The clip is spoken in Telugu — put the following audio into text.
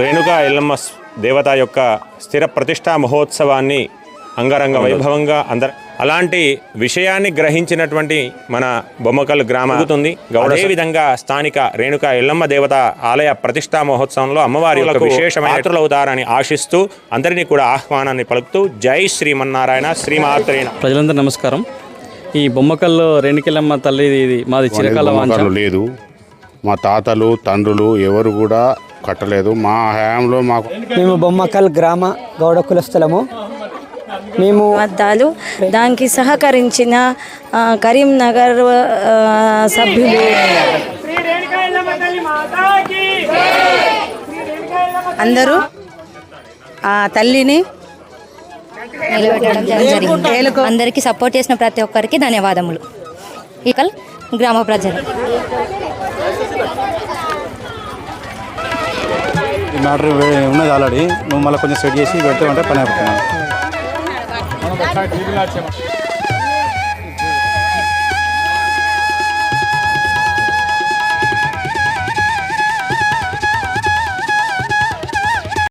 రేణుకా ఎల్లమ్మ దేవత యొక్క స్థిర ప్రతిష్టా మహోత్సవాన్ని అంగరంగ వైభవంగా అందర అలాంటి విషయాన్ని గ్రహించినటువంటి మన బొమ్మకల్ గ్రామం అవుతుంది అదే విధంగా స్థానిక రేణుకా ఎల్లమ్మ దేవత ఆలయ ప్రతిష్టా మహోత్సవంలో అమ్మవారి యొక్క విశేషమైన పాత్రులవుతారని ఆశిస్తూ అందరినీ కూడా ఆహ్వానాన్ని పలుకుతూ జై శ్రీమన్నారాయణ శ్రీమాత్రేణ ప్రజలందరూ నమస్కారం. ఈ బొమ్మకల్లో రేణుకెళ్ళమ్మ తల్లి ఇది మాది చిరకాల లేదు. మా తాతలు తండ్రులు ఎవరు కూడా కట్టలేదు. మా హయాంలో మాకు మేము బొమ్మకల్ గ్రామ గౌడ కులస్థలము. మేము అద్దాలు దానికి సహకరించిన కరీంనగర్ సభ్యులు. అందరూ ఆ తల్లిని నిలబెట్టడం జరిగింది. అందరికీ సపోర్ట్ చేసిన ప్రతి ఒక్కరికి ధన్యవాదములు. ఇకల్ గ్రామ ప్రజలు. మ్యాటర్ ఉన్నది ఆల్రెడీ నువ్వు మళ్ళీ కొంచెం సెట్ చేసి పెడితే ఉంటే పని అయిపోతున్నాను